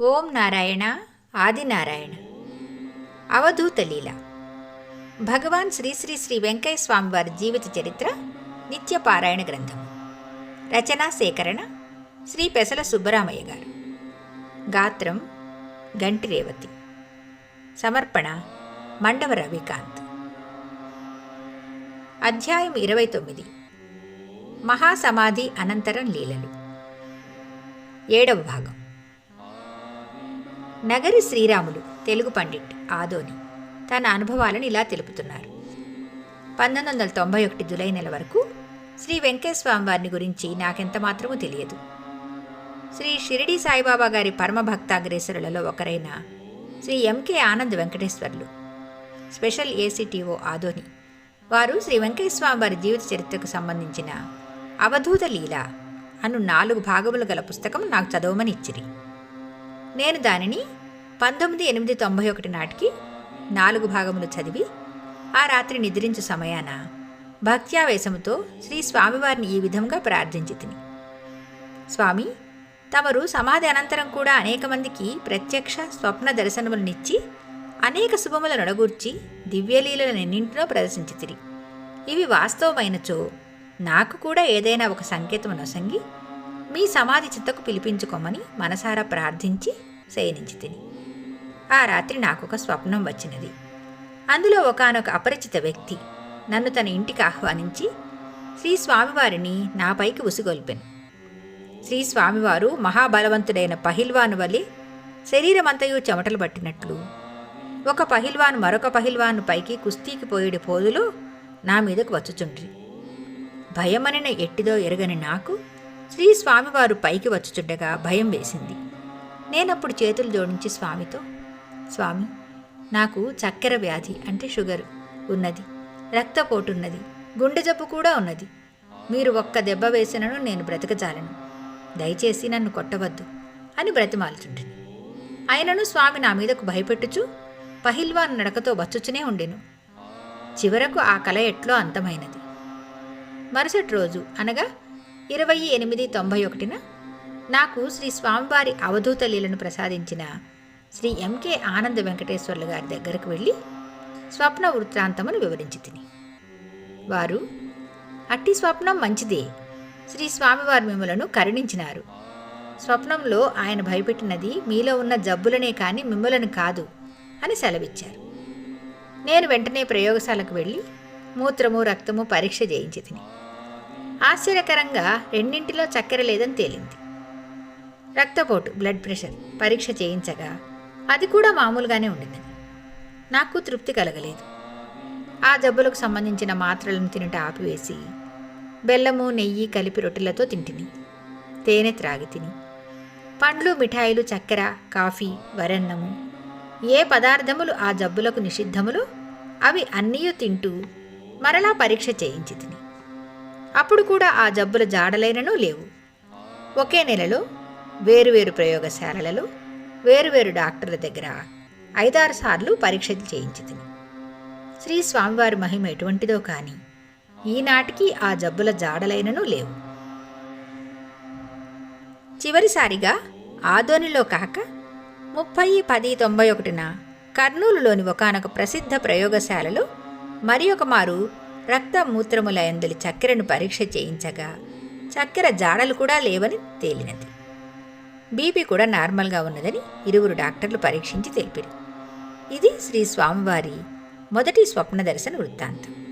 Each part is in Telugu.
ఓం నారాయణ ఆదినారాయణ. అవధూత లీల. భగవాన్ శ్రీ శ్రీ శ్రీ వెంకయ్య స్వామి వారి జీవిత చరిత్ర నిత్య పారాయణ గ్రంథం రచనా సేకరణ శ్రీ పెసల సుబ్బరామయ్య గారు. గాత్రం గంటి రేవతి. సమర్పణ మండవ రవికాంత్. అధ్యాయం ఇరవై తొమ్మిది. మహాసమాధి అనంతరం లీలలు. ఏడవ భాగం. నగరి శ్రీరాములు తెలుగు పండిట్ ఆదోని తన అనుభవాలను ఇలా తెలుపుతున్నారు. పంతొమ్మిది వందల తొంభై ఒకటి జులై నెల వరకు శ్రీ వెంకటస్వామి వారిని గురించి నాకెంత మాత్రమూ తెలియదు. శ్రీ షిరిడి సాయిబాబా గారి పరమ భక్తాగ్రేసరులలో ఒకరైన Shri MK Anand Venkateswarlu special ACTO Adoni వారు శ్రీ వెంకటేశ్వర వారి జీవిత చరిత్రకు సంబంధించిన అవధూత లీల అను నాలుగు భాగములు గల పుస్తకం నాకు చదవమని ఇచ్చిరి. నేను దానిని పంతొమ్మిది ఎనిమిది తొంభై ఒకటి నాటికి నాలుగు భాగములు చదివి ఆ రాత్రి నిద్రించు సమయాన భక్త్యావేశముతో శ్రీ స్వామివారిని ఈ విధంగా ప్రార్థించి తిని స్వామి తమరు సమాధి అనంతరం కూడా అనేక మందికి ప్రత్యక్ష స్వప్న దర్శనములనిచ్చి అనేక శుభముల నొడగూర్చి దివ్యలీలనెన్నింటినో ప్రదర్శించితిరి. ఇవి వాస్తవమైనచో నాకు కూడా ఏదైనా ఒక సంకేతము నొసంగి మీ సమాధి చిత్తకు పిలిపించుకోమని మనసారా ప్రార్థించి శయనించి తిని. ఆ రాత్రి నాకొక స్వప్నం వచ్చినది. అందులో ఒకనొక అపరిచిత వ్యక్తి నన్ను తన ఇంటికి ఆహ్వానించి శ్రీ స్వామివారిని నాపైకి ఉసిగొల్పెను. శ్రీ స్వామివారు మహాబలవంతుడైన పహిల్వాను వలె శరీరమంతయు చెమటలు పట్టినట్లు. ఒక పహిల్వాన్ మరొక పహిల్వాను పైకి కుస్తీకి పోయేడి పోదులో నా మీదకు వచ్చుచుండ్రి. భయమనిన ఎట్టిదో ఎరగని నాకు శ్రీ స్వామివారు పైకి వచ్చుచుండగా భయం వేసింది. నేనప్పుడు చేతులు జోడించి స్వామితో స్వామి నాకు చక్కెర వ్యాధి అంటే షుగర్ ఉన్నది రక్తపోటున్నది గుండె జబ్బు కూడా ఉన్నది. మీరు ఒక్క దెబ్బ వేసినను నేను బ్రతకజాలను. దయచేసి నన్ను కొట్టవద్దు అని బ్రతిమాలుచుంటిని ఆయనను స్వామి నా మీదకు భయపెట్టుచు పహిల్వాన్ నడకతో వచ్చుచునే ఉండెను. చివరకు ఆ కల ఎట్లో అంతమైనది. మరుసటి రోజు అనగా ఇరవై ఎనిమిది తొంభై ఒకటిన నాకు శ్రీ స్వామివారి అవధూత లీలను ప్రసాదించిన శ్రీ ఎంకే ఆనంద వెంకటేశ్వర్లు గారి దగ్గరకు వెళ్ళి స్వప్న వృత్తాంతమును వివరించి తిని. వారు అట్టి స్వప్నం మంచిదే. శ్రీ స్వామివారి మిమ్మలను కరుణించినారు. స్వప్నంలో ఆయన భయపెట్టినది మీలో ఉన్న జబ్బులనే కాని మిమ్మలను కాదు అని సెలవిచ్చారు. నేను వెంటనే ప్రయోగశాలకు వెళ్ళి మూత్రము రక్తము పరీక్ష చేయించి తిని. ఆశ్చర్యకరంగా రెండింటిలో చక్కెర లేదని తేలింది. రక్తపోటు బ్లడ్ ప్రెషర్ పరీక్ష చేయించగా అది కూడా మామూలుగానే ఉండిందని నాకు తృప్తి కలగలేదు. ఆ జబ్బులకు సంబంధించిన మాత్రలను తినట ఆపివేసి బెల్లము నెయ్యి కలిపి రొట్టెలతో తింటిని. తేనె త్రాగి తిని పండ్లు మిఠాయిలు చక్కెర కాఫీ వరన్నము ఏ పదార్థములు ఆ జబ్బులకు నిషిద్ధములు అవి అన్నీ తింటూ మరలా పరీక్ష చేయించి తిని. అప్పుడు కూడా ఆ జబ్బుల జాడలైనను లేవు. ఒకే నెలలో వేరువేరు ప్రయోగశాలలలో వేరువేరు డాక్టర్ల దగ్గర ఐదారు సార్లు పరీక్షలు చేయించి శ్రీ స్వామివారి మహిమ ఎటువంటిదో కానీ ఈనాటికి ఆ జబ్బుల జాడలైనను లేవు. చివరిసారిగా ఆదోనిలో కాక ముప్పై పది తొంభై ఒకటిన కర్నూలులోని ఒకనొక ప్రసిద్ధ ప్రయోగశాలలో మరి ఒక మారు రక్త మూత్రముల ఎందలి చక్కెరను పరీక్ష చేయించగా చక్కెర జాడలు కూడా లేవని తేలినది. బీపీ కూడా నార్మల్గా ఉన్నదని ఇరువురు డాక్టర్లు పరీక్షించి తెలిపారు. ఇది శ్రీ స్వామివారి మొదటి స్వప్న దర్శన వృత్తాంతం.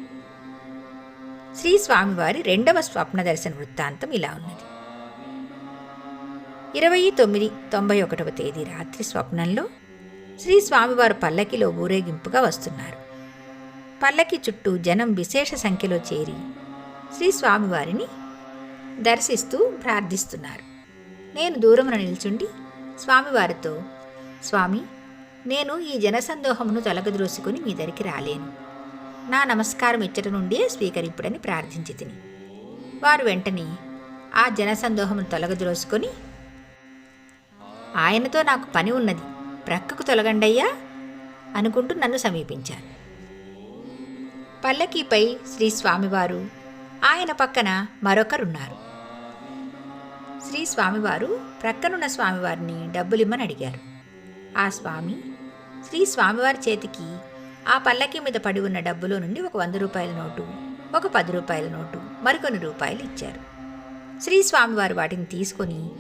శ్రీ స్వామివారి రెండవ స్వప్న దర్శన వృత్తాంతం ఇలా ఉన్నది. ఇరవై తొమ్మిది తొంభై ఒకటవ తేదీ రాత్రి స్వప్నంలో శ్రీ స్వామివారు పల్లకిలో ఊరేగింపుగా వస్తున్నారు. పల్లకి చుట్టూ జనం విశేష సంఖ్యలో చేరి శ్రీ స్వామివారిని దర్శిస్తూ ప్రార్థిస్తున్నారు. నేను దూరమున నిల్చుండి స్వామివారితో స్వామి నేను ఈ జనసందోహమును తొలగద్రోసుకుని మీ దరికి రాలేను. నా నమస్కారం ఇచ్చట నుండే స్వీకరింపుడని ప్రార్థించి తిని. వారు వెంటనే ఆ జనసందోహమును తొలగద్రోసుకొని ఆయనతో నాకు పని ఉన్నది ప్రక్కకు తొలగండయ్యా అనుకుంటూ నన్ను సమీపించారు. పల్లకీపై శ్రీ స్వామివారు ఆయన పక్కన మరొకరున్నారు. శ్రీ స్వామివారు ప్రక్కనున్న స్వామివారిని డబ్బులిమ్మని అడిగారు. ఆ స్వామి శ్రీ స్వామివారి చేతికి ఆ పల్లకి మీద పడి ఉన్న డబ్బులో నుండి ఒక వంద రూపాయల నోటు ఒక పది రూపాయల నోటు మరికొన్ని రూపాయలు ఇచ్చారు. శ్రీ స్వామివారు వాటిని తీసుకొని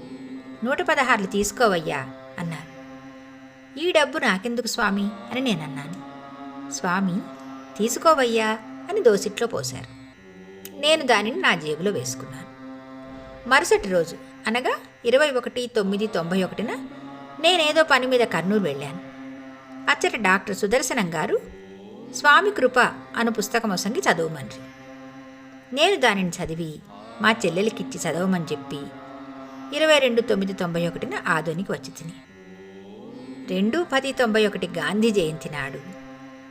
నూట పదహారులు తీసుకోవయ్యా అన్నారు. ఈ డబ్బు నాకెందుకు స్వామి అని నేను అన్నాను స్వామి తీసుకోవయ్యా అని దోసిట్లో పోశారు. నేను దానిని నా జేబులో వేసుకున్నాను. మరుసటి రోజు అనగా ఇరవై ఒకటి తొమ్మిది తొంభై ఒకటిన నేనేదో పని మీద కర్నూలు వెళ్ళాను. అచ్చట డాక్టర్ సుదర్శనం గారు స్వామి కృప అను పుస్తకం వసంగి చదవమని నేను దానిని చదివి మా చెల్లెలికిచ్చి చదవమని చెప్పి ఇరవై రెండు తొమ్మిది తొంభై ఒకటిన ఆదోనికి వచ్చి తిని. రెండు పది తొంభై ఒకటి గాంధీ జయంతి నాడు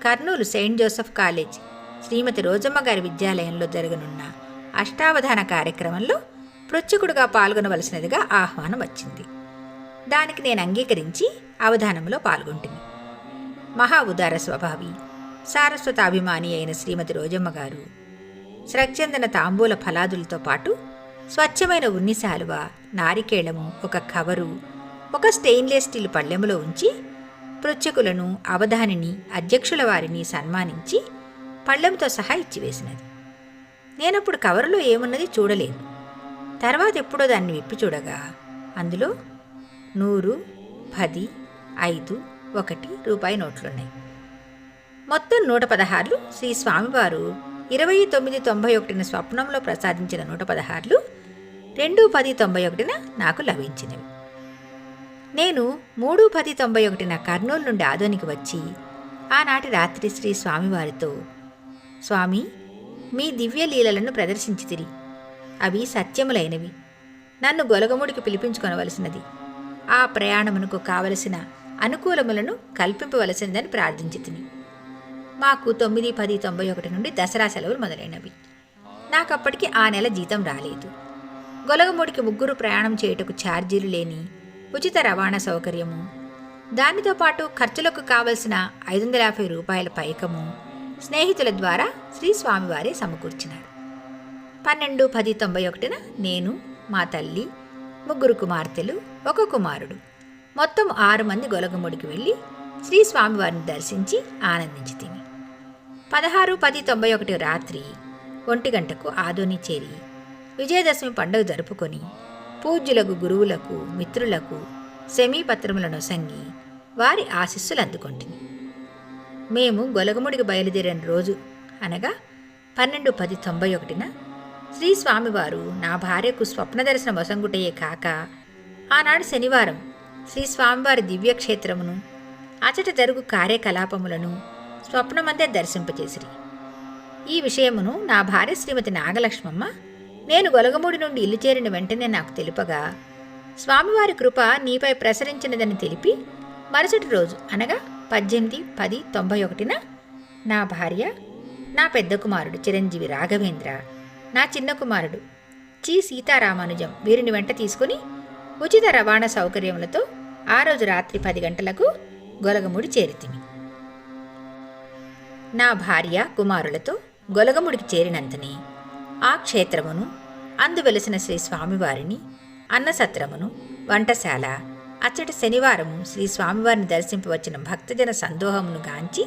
Kurnool saint Joseph college Shrimati Rojamma గారి విద్యాలయంలో జరగనున్న అష్టావధాన కార్యక్రమంలో పృచ్ఛకుడుగా పాల్గొనవలసినదిగా ఆహ్వానం వచ్చింది. దానికి నేను అంగీకరించి అవధానంలో పాల్గొంటుంది మహా ఉదార స్వభావి సారస్వతాభిమాని అయిన శ్రీమతి రోజమ్మ గారు స్రగ్చందన తాంబూల ఫలాదులతో పాటు స్వచ్ఛమైన ఉన్ని శాలువ నారికేళము ఒక కవరు ఒక స్టెయిన్లెస్ స్టీల్ పళ్ళెములో ఉంచి పృచ్ఛకులను అవధానిని అధ్యక్షుల వారిని సన్మానించి పళ్ళెంతో సహా ఇచ్చివేసినది. నేనప్పుడు కవరులో ఏమున్నది చూడలేదు. తర్వాత ఎప్పుడో దాన్ని విప్పి చూడగా అందులో నూరు పది ఐదు ఒకటి రూపాయి నోట్లున్నాయి. మొత్తం నూట పదహారులు శ్రీ స్వామివారు ఇరవై తొమ్మిది తొంభై ఒకటిన స్వప్నంలో ప్రసాదించిన నూట పదహారులు రెండు పది తొంభై ఒకటిన నాకు లభించినవి. నేను మూడు పది తొంభై ఒకటిన కర్నూలు నుండి ఆదోనికి వచ్చి ఆనాటి రాత్రి శ్రీ స్వామివారితో స్వామి మీ దివ్య లీలలను ప్రదర్శించితిరి అవి సత్యములైనవి. నన్ను గొలగముడికి పిలిపించుకొనవలసినది. ఆ ప్రయాణమునకు కావలసిన అనుకూలములను కల్పింపవలసిందని ప్రార్థించి తిని మాకు తొమ్మిది పది తొంభై ఒకటి నుండి దసరా సెలవులు మొదలైనవి. నాకప్పటికి ఆ నెల జీతం రాలేదు. గొలగముడికి ముగ్గురు ప్రయాణం చేయుటకు ఛార్జీలు లేని ఉచిత రవాణా సౌకర్యము దానితో పాటు ఖర్చులకు కావలసిన ఐదు వందల యాభై రూపాయల పైకము స్నేహితుల ద్వారా శ్రీ స్వామివారే సమకూర్చినారు. పన్నెండు పది తొంభై ఒకటిన నేను మా తల్లి ముగ్గురు కుమార్తెలు ఒక కుమారుడు. మొత్తం ఆరు మంది గొలగముడికి వెళ్ళి శ్రీ స్వామివారిని దర్శించి ఆనందించి తిని. పదహారు పది తొంభై ఒకటి రాత్రి ఒంటి గంటకు ఆదోని చేరి విజయదశమి పండుగ జరుపుకొని పూజ్యులకు గురువులకు మిత్రులకు సెమీపత్రములను సంగి వారి ఆశీస్సులు అందుకొంటిని. మేము గొలగముడికి బయలుదేరిన రోజు అనగా పన్నెండు పది తొంభై ఒకటిన శ్రీ స్వామివారు నా భార్యకు స్వప్న దర్శన వసంగుటయే కాక ఆనాడు శనివారం శ్రీ స్వామివారి దివ్యక్షేత్రమును అచట జరుగు కార్యకలాపములను స్వప్నమందే దర్శింపచేసిరి. ఈ విషయమును నా భార్య శ్రీమతి నాగలక్ష్మమ్మ నేను గొలగమూడి నుండి ఇల్లు చేరిన వెంటనే నాకు తెలుపగా స్వామివారి కృప నీపై ప్రసరించినదని తెలిపి మరుసటి రోజు అనగా పద్దెనిమిది పది తొంభై ఒకటిన నా భార్య నా పెద్ద కుమారుడు చిరంజీవి రాఘవేంద్ర నా చిన్న కుమారుడు. చీ సీతారామానుజం వీరిని వెంట తీసుకుని ఉచిత రవాణా సౌకర్యములతో ఆ రోజు రాత్రి పది గంటలకు గొలగముడి చేరితిమి. నా భార్య కుమారులతో గొలగముడికి చేరినంతనే ఆ క్షేత్రమును అందువెలసిన శ్రీ స్వామివారిని అన్నసత్రమును వంటశాల అచ్చటి శనివారము శ్రీ స్వామివారిని దర్శింపవచ్చిన భక్తజన సందోహమును గాంచి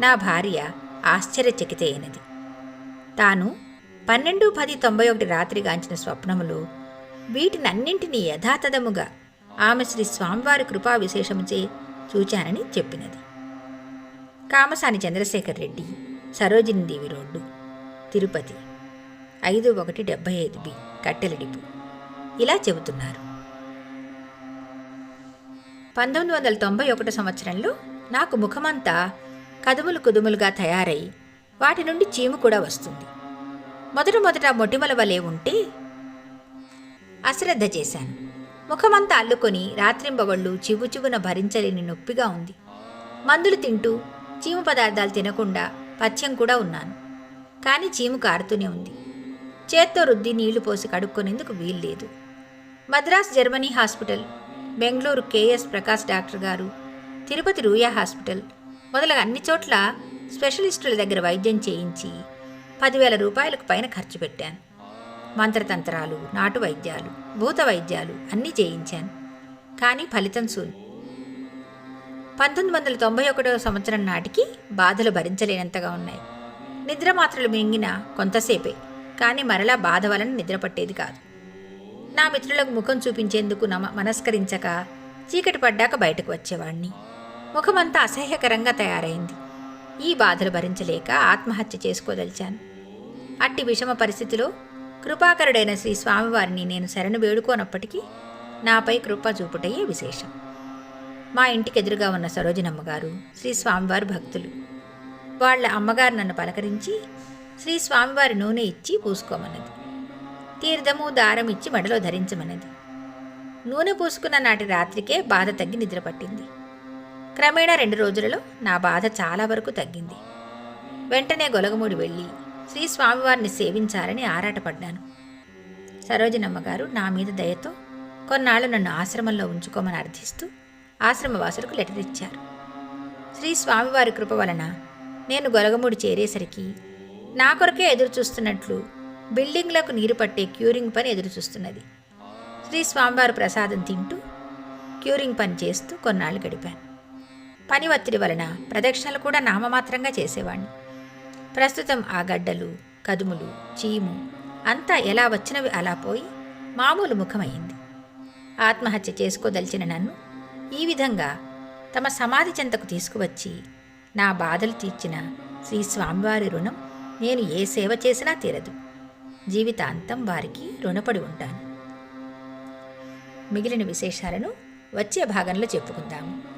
నా భార్య ఆశ్చర్యచకిత అయినది తాను పన్నెండు పది తొంభై ఒకటి రాత్రి గాంచిన స్వప్నములు వీటినన్నింటినీ యథాతథముగా ఆమె శ్రీ స్వామివారి కృపా విశేషముచే చూచానని చెప్పినది. కామసాని చంద్రశేఖర్ రెడ్డి సరోజిని దేవి రోడ్డు తిరుపతి ఐదు ఒకటి డెబ్బై ఐదు బి కట్టెల డిపు ఇలా చెబుతున్నారు. పంతొమ్మిది వందల తొంభై ఒకటి సంవత్సరంలో నాకు ముఖమంతా కదుములు కుదుములుగా తయారై వాటి నుండి చీము కూడా వస్తుంది. మొదట మొదట మొటిమల వలె ఉంటే అశ్రద్ధ చేశాను. ముఖమంతా అల్లుకొని రాత్రింబవళ్ళు చివు చివున భరించలేని నొప్పిగా ఉంది. మందులు తింటూ చీము పదార్థాలు తినకుండా పథ్యం కూడా ఉన్నాను. కానీ చీము కారుతూనే ఉంది. చేత్తో రుద్ది నీళ్ళు పోసి కడుక్కునేందుకు వీల్లేదు. Madras Germany hospital Bengaluru KS Prakash doctor గారు తిరుపతి రూయా హాస్పిటల్ మొదలగు అన్ని చోట్ల స్పెషలిస్టుల దగ్గర వైద్యం చేయించి పదివేల రూపాయలకు పైన ఖర్చు పెట్టాను. మంత్రతంత్రాలు నాటు వైద్యాలు భూత వైద్యాలు అన్నీ చేయించాను. కానీ ఫలితం సూన్. పంతొమ్మిది వందల తొంభై ఒకటో సంవత్సరం నాటికి బాధలు భరించలేనంతగా ఉన్నాయి. నిద్ర మాత్రలు మింగిన కొంతసేపే కానీ మరలా బాధ వలన నిద్ర పట్టేది కాదు. నా మిత్రులకు ముఖం చూపించేందుకు నమ మనస్కరించక చీకటి పడ్డాక బయటకు వచ్చేవాణ్ణి. ముఖమంతా అసహ్యకరంగా తయారైంది. ఈ బాధలు భరించలేక ఆత్మహత్య చేసుకోదలిచాను. అట్టి విషమ పరిస్థితిలో కృపాకరుడైన శ్రీ స్వామివారిని నేను శరణు వేడుకోనప్పటికీ నాపై కృప చూపుటయే విశేషం. మా ఇంటికి ఎదురుగా ఉన్న సరోజనమ్మ గారు శ్రీ స్వామివారి భక్తులు. వాళ్ళ అమ్మగారు నన్ను పలకరించి శ్రీ స్వామివారి నూనె ఇచ్చి పూసుకోమన్నది. తీర్థము దారం ఇచ్చి మెడలో ధరించమన్నది. నూనె పూసుకున్న నాటి రాత్రికే బాధ తగ్గి నిద్ర పట్టింది క్రమేణా రెండు రోజులలో నా బాధ చాలా వరకు తగ్గింది. వెంటనే గొలగమూడి వెళ్ళి శ్రీ స్వామివారిని సేవించాలని ఆరాటపడ్డాను. సరోజనమ్మ గారు నా మీద దయతో కొన్నాళ్ళు నన్ను ఆశ్రమంలో ఉంచుకోమని అర్థిస్తూ ఆశ్రమవాసులకు లెటర్ ఇచ్చారు. శ్రీ స్వామివారి కృప వలన నేను గొలగమూడి చేరేసరికి నా కొరకే ఎదురు చూస్తున్నట్లు బిల్డింగ్లకు నీరు పట్టే క్యూరింగ్ పని ఎదురు చూస్తున్నది శ్రీ స్వామివారి ప్రసాదం తింటూ క్యూరింగ్ పని చేస్తూ కొన్నాళ్ళు గడిపాను. పని ఒత్తిడి వలన ప్రదక్షిణలు కూడా నామమాత్రంగా చేసేవాణ్ణి. ప్రస్తుతం ఆ గడ్డలు కదుములు చీము అంతా ఎలా వచ్చినవి అలా పోయి మామూలు ముఖమైంది ఆత్మహత్య చేసుకోదలిచిన నన్ను ఈ విధంగా తమ సమాధి చెంతకు తీసుకువచ్చి నా బాధలు తీర్చిన శ్రీ స్వామివారి రుణం నేను ఏ సేవ చేసినా తీరదు. జీవితాంతం వారికి రుణపడి ఉంటాను. మిగిలిన విశేషాలను వచ్చే భాగంలో చెప్పుకుందాము.